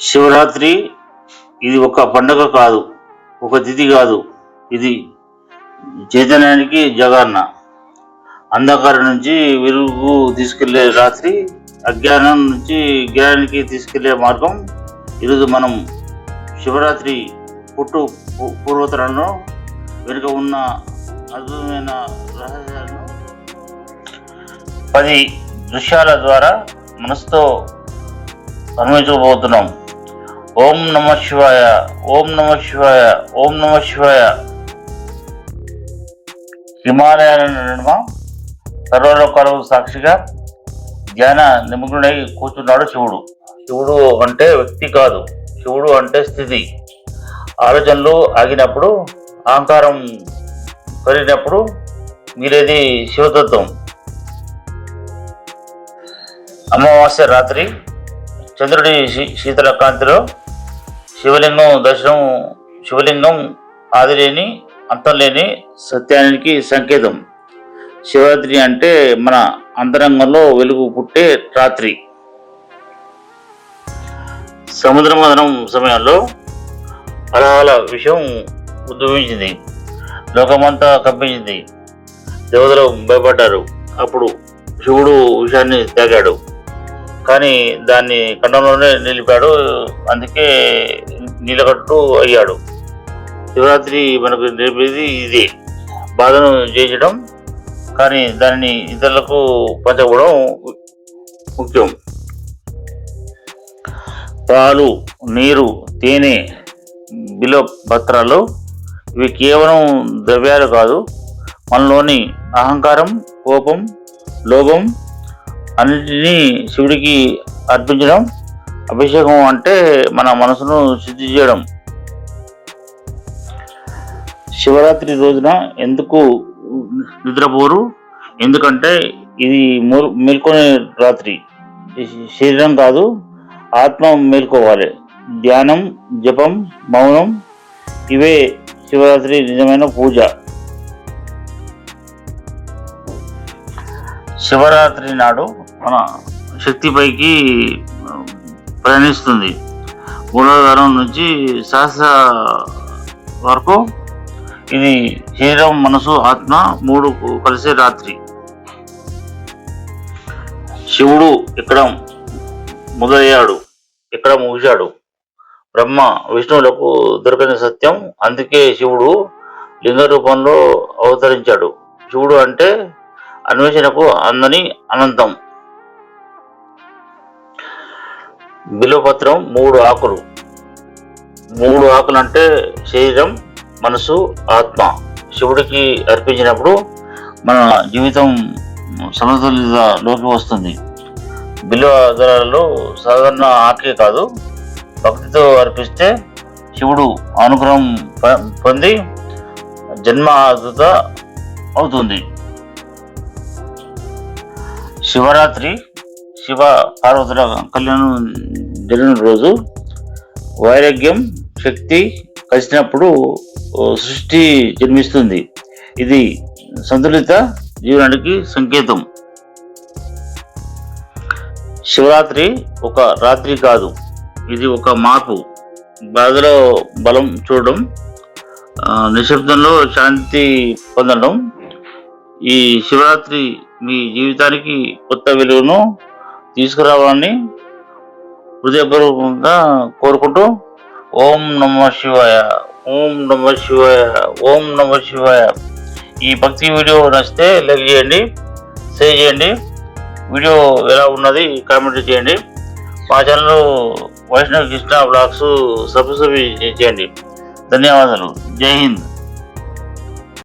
శివరాత్రి ఇది ఒక పండగ కాదు ఒక తిథి కాదు ఇది చైతన్యానికి జగన్న అంధకారం నుంచి వెలుగు తీసుకెళ్ళే రాత్రి అజ్ఞానం నుంచి జ్ఞానానికి తీసుకెళ్ళే మార్గం. ఈరోజు మనం శివరాత్రి పుట్టు పూర్వతరంలో వెనుక ఉన్న అద్భుతమైన రహస్యాలను పది దృశ్యాల ద్వారా మనసుతో అనుభవించబోతున్నాం ఓం నమ శివాయ ఓం నమ శివాయ ఓం నమ శివాయ. హిమాలయాల నడుమ సర్వలోకాలకు సాక్షిగా ధ్యాన నిమగ్నుడై కూర్చున్నాడు శివుడు. శివుడు అంటే వ్యక్తి కాదు శివుడు అంటే స్థితి. ఆలోచనలు ఆగినప్పుడు అహంకారం కలిగినప్పుడు మీరేది శివతత్వం. అమావాస్య రాత్రి చంద్రుడి శీతల కాంతిలో శివలింగం దర్శనం శివలింగం ఆదిలేని అంతం లేని సత్యానికి సంకేతం. శివరాత్రి అంటే మన అంతరంగంలో వెలుగు పుట్టే రాత్రి. సముద్ర మదనం సమయంలో అలహాల విషయం ఉద్భవించింది. లోకమంతా కంపించింది. దేవతలు భయపడ్డారు. అప్పుడు శివుడు విషయాన్ని తాగాడు కానీ దాన్ని కండంలోనే నిలిపాడు. అందుకే నీలగట్టు అయ్యాడు. శివరాత్రి మనకు నేర్పేది ఇదే. బాధను జయించడం కానీ దానిని ఇతరులకు పంచకపోవడం ముఖ్యం. పాలు నీరు తేనె బిలో పత్రాలు ఇవి కేవలం ద్రవ్యాలు కాదు మనలోని అహంకారం కోపం లోభం అన్నింటినీ శివుడికి అర్పించడం అభిషేకం అంటే మన మనసును శుద్ధి చేయడం. శివరాత్రి రోజున ఎందుకు నిద్రపోరు? ఎందుకంటే ఇది మూల్- మేల్కొనే రాత్రి. శరీరం కాదు ఆత్మ మేల్కోవాలి. ధ్యానం జపం మౌనం ఇవే శివరాత్రి నిజమైన పూజ. శివరాత్రి నాడు మన శక్తిపైకి ప్రయాణిస్తుంది. మూలాధారం నుంచి సహస్ర వరకు ఇది శరీరం మనసు ఆత్మ మూడు కలిసే రాత్రి. శివుడు ఇక్కడ మొదలయ్యాడు ఇక్కడ ముగిశాడు. బ్రహ్మ విష్ణువులకు దొరకని సత్యం అందుకే శివుడు లింగ రూపంలో అవతరించాడు. శివుడు అంటే అన్వేషణకు అందని అనంతం. విలువపత్రం మూడు ఆకులు. మూడు ఆకులు అంటే శరీరం మనసు ఆత్మ. శివుడికి అర్పించినప్పుడు మన జీవితం సమతుల్యతలోకి వస్తుంది. బిల్వ దళాలలో సాధారణ ఆకే కాదు. భక్తితో అర్పిస్తే శివుడు అనుగ్రహం ప- పొంది జన్మ ఆదుత అవుతుంది. శివరాత్రి శివ పార్వతుల కళ్యాణం జరిగిన రోజు వైరాగ్యం శక్తి కలిసినప్పుడు సృష్టి జన్మిస్తుంది. ఇది సంతులిత జీవనానికి సంకేతం. శివరాత్రి ఒక రాత్రి కాదు. ఇది ఒక మార్పు. బాధలో బలం చూడడం నిశ్శబ్దంలో శాంతి పొందడం ఈ శివరాత్రి మీ జీవితానికి కొత్త విలువను తీసుకురావాలని హృదయపూర్వకంగా కోరుకుంటూ ఓం నమ శివాయ ఓం నమ శివాయ ఓం నమ శివాయ. ఈ భక్తి వీడియో నచ్చితే లైక్ చేయండి షేర్ చేయండి. వీడియో ఎలా ఉన్నది కామెంట్ చేయండి. మా channel Vaishnav Krishna blogs subscribe చేయండి. ధన్యవాదాలు. జై హింద్.